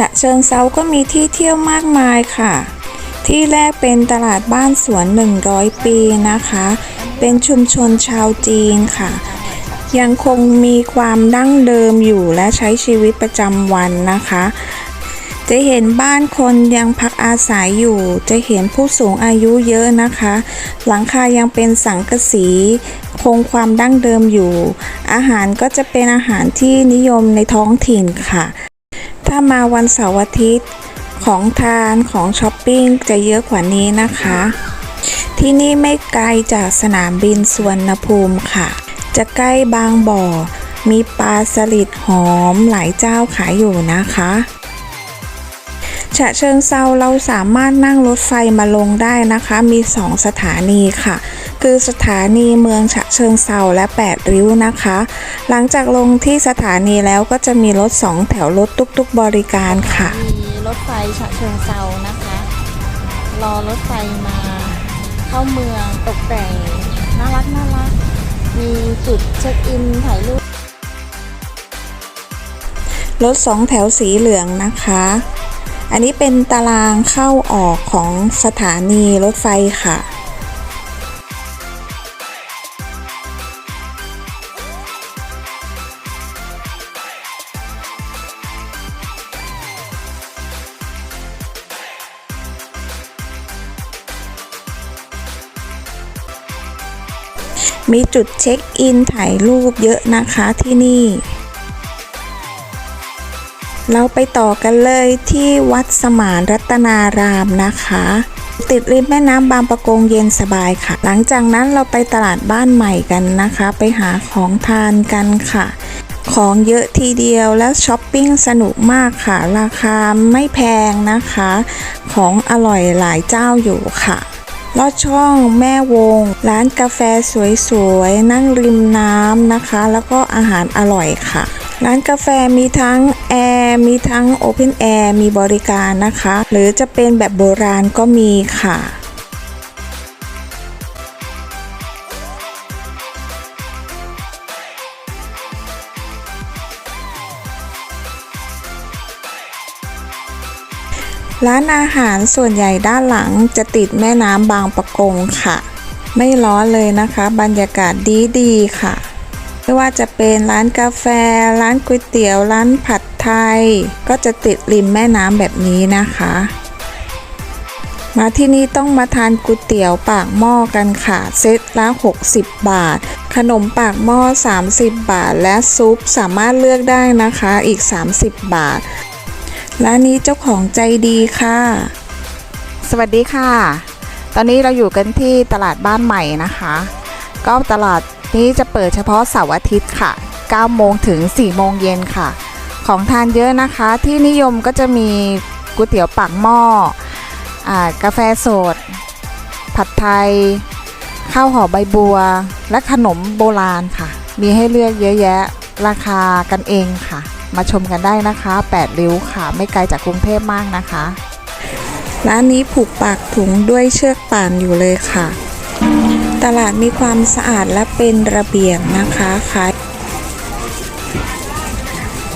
ฉะเชิงเซาก็มีที่เที่ยวมากมายค่ะ ที่แรกเป็นตลาดบ้านสวน 100 ปีนะคะ เป็นชุมชนชาวจีนค่ะ ยังคงมีความดั้งเดิมอยู่และใช้ชีวิตประจำวันนะคะ จะเห็นบ้านคนยังพักอาศัยอยู่ จะเห็นผู้สูงอายุเยอะนะคะ หลังคายังเป็นสังกะสีคงความดั้งเดิมอยู่ อาหารก็จะเป็นอาหารที่นิยมในท้องถิ่นค่ะ ถ้ามาวันเสาร์อาทิตย์ของทานของช้อปปิ้งจะเยอะกว่านี้นะคะ ที่นี่ไม่ไกลจากสนามบินสุวรรณภูมิค่ะ จะใกล้บางบ่อ มีปลาสลิดหอมหลายเจ้าขายอยู่นะคะฉะเชิงเซาเราสามารถนั่งรถไฟมาลงได้นะคะ มี 2 สถานีค่ะ คือสถานีเมืองฉะเชิงเซาและ 8 ริ้วนะคะ หลังจากลงที่สถานีแล้วก็จะมีรถ 2 แถวรถตุกๆบริการค่ะ มีรถไฟฉะเชิงเซานะคะ รอรถไฟมาเข้าเมืองตกแต่งน่ารักน่ารัก มีจุดเช็คอินถ่ายรูปรถสองแถวสีเหลืองนะคะ อันนี้เป็นตารางเข้าออกของสถานีรถไฟค่ะ มีจุดเช็คอินถ่ายรูปเยอะนะคะที่นี่ เราไปต่อกันเลยที่วัดสมานรัตนารามนะคะ ติดริมแม่น้ำบางประกงเย็นสบายค่ะ หลังจากนั้นเราไปตลาดบ้านใหม่กันนะคะ ไปหาของทานกันค่ะของเยอะทีเดียวและช้อปปิ้งสนุกมากค่ะ ราคาไม่แพงนะคะ ของอร่อยหลายเจ้าอยู่ค่ะ ลอดช่องแม่วง ร้านกาแฟสวยๆ นั่งริมน้ำนะคะ แล้วก็อาหารอร่อยค่ะ ร้านกาแฟมีทั้งแอร์มีทั้งโอเพนแอร์มีบริการนะคะ หรือจะเป็นแบบโบราณก็มีค่ะ ร้านอาหารส่วนใหญ่ด้านหลังจะติดแม่น้ำบางปะกงค่ะ ไม่ร้อนเลยนะคะ บรรยากาศดีดีค่ะ ไม่ว่าจะเป็นร้านกาแฟ ร้านก๋วยเตี๋ยว ร้านผัดไทย ก็จะติดริมแม่น้ำแบบนี้นะคะ มาที่นี่ต้องมาทานก๋วยเตี๋ยวปากหม้อกันค่ะ เซตละ 60 บาท ขนมปากหม้อ 30 บาท และซุปสามารถเลือกได้นะคะอีก 30 บาท ร้านนี้เจ้าของใจดีค่ะ สวัสดีค่ะ ตอนนี้เราอยู่กันที่ตลาดบ้านใหม่นะคะ ก็ตลาดนี้จะเปิดเฉพาะเสาร์อาทิตย์ค่ะ9โมงถึง4โมงเย็นค่ะ ของทานเยอะนะคะ ที่นิยมก็จะมีก๋วยเตี๋ยวปากหม้ออกาแฟสด ผัดไทย ข้าวห่อใบบัว และขนมโบราณค่ะ มีให้เลือกเยอะแยะ ราคากันเองค่ะ มาชมกันได้นะคะ 8 ริ้วค่ะ ไม่ไกลจากกรุงเทพมากนะคะ ร้านนี้ผูกปากถุงด้วยเชือกป่านอยู่เลยค่ะ ตลาดมีความสะอาดและเป็นระเบียบนะคะขาย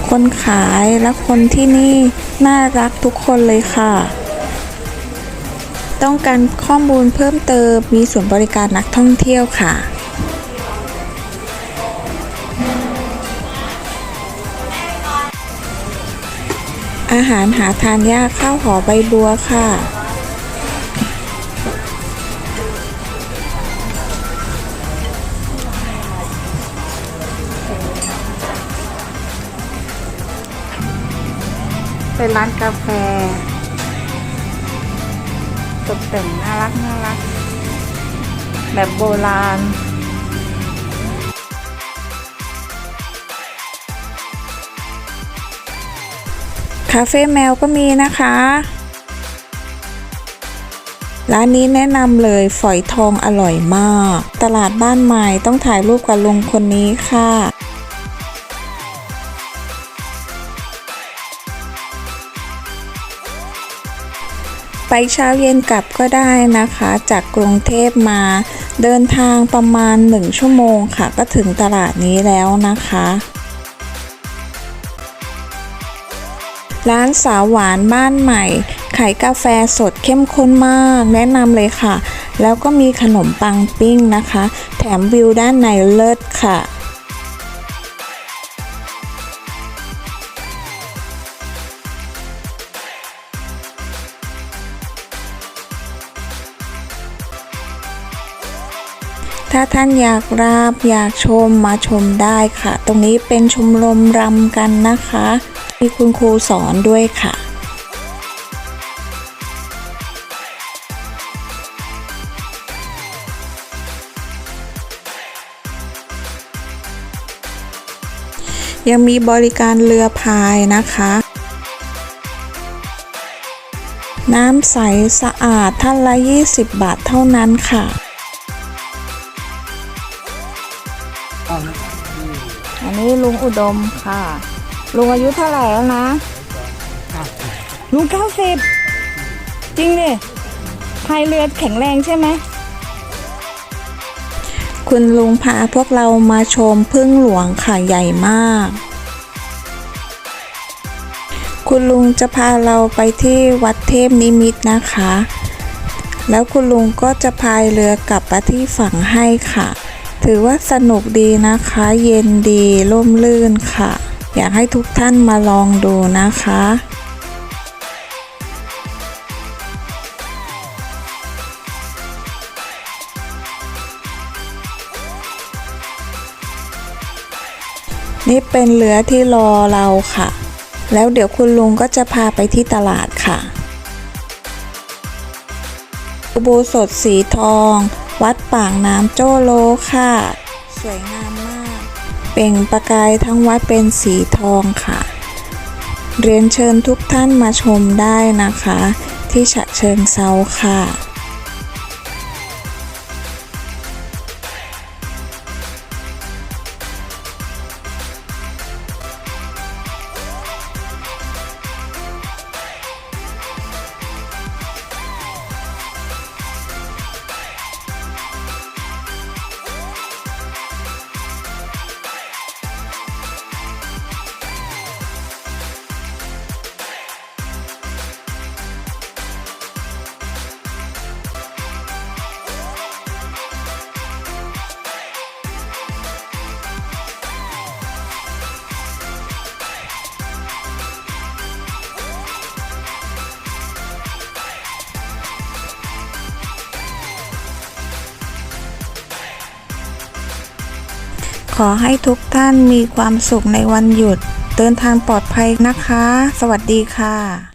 คนขายและคนที่นี่น่ารักทุกคนเลยค่ะ ต้องการข้อมูลเพิ่มเติมมีส่วนบริการนักท่องเที่ยวค่ะ อาหารหาทานยากข้าวหอใบบัวค่ะ เป็นร้านกาแฟ ตกแต่งน่ารักน่ารัก แบบโบราณ คาเฟ่แมวก็มีนะคะ ร้านนี้แนะนำเลยฝอยทองอร่อยมาก ตลาดบ้านใหม่ต้องถ่ายรูปกับลุงคนนี้ค่ะไปเช้าเย็นกลับก็ได้นะคะ จากกรุงเทพมา เดินทางประมาณ 1 ชั่วโมงค่ะ ก็ถึงตลาดนี้แล้วนะคะ ร้านสาวหวานบ้านใหม่ขายกาแฟสดเข้มข้นมาก แนะนำเลยค่ะ แล้วก็มีขนมปังปิ้งนะคะ แถมวิวด้านในเลิศค่ะถ้าท่านอยากราบอยากชมมาชมได้ค่ะ ตรงนี้เป็นชมรมรำกันนะคะ มีคุณครูสอนด้วยค่ะยังมีบริการเรือพายนะคะ น้ำใสสะอาดท่านละ 20 บาทเท่านั้นค่ะอันนี้ลุงอุดมค่ะ ลุงอายุเท่าไหร่แล้วนะลุงเก้าสิบจริงดิพายเรือแข็งแรงใช่ไหม คุณลุงพาพวกเรามาชมพึ่งหลวงค่ะใหญ่มาก คุณลุงจะพาเราไปที่วัดเทพนิมิตรนะคะ แล้วคุณลุงก็จะพายเรือกลับมาที่ฝั่งให้ค่ะ ถือว่าสนุกดีนะคะ เย็นดีร่มรื่นค่ะ อยากให้ทุกท่านมาลองดูนะคะนี่เป็นเรือที่รอเราค่ะ แล้วเดี๋ยวคุณลุงก็จะพาไปที่ตลาดค่ะ อุโบสถสีทอง วัดปากน้ำโจโลค่ะ สวยงาม เปล่งประกายทั้งวัดเป็นสีทองค่ะ เรียนเชิญทุกท่านมาชมได้นะคะ ที่ฉะเชิงเซาค่ะ ขอให้ทุกท่านมีความสุขในวันหยุด เดินทางปลอดภัยนะคะ สวัสดีค่ะ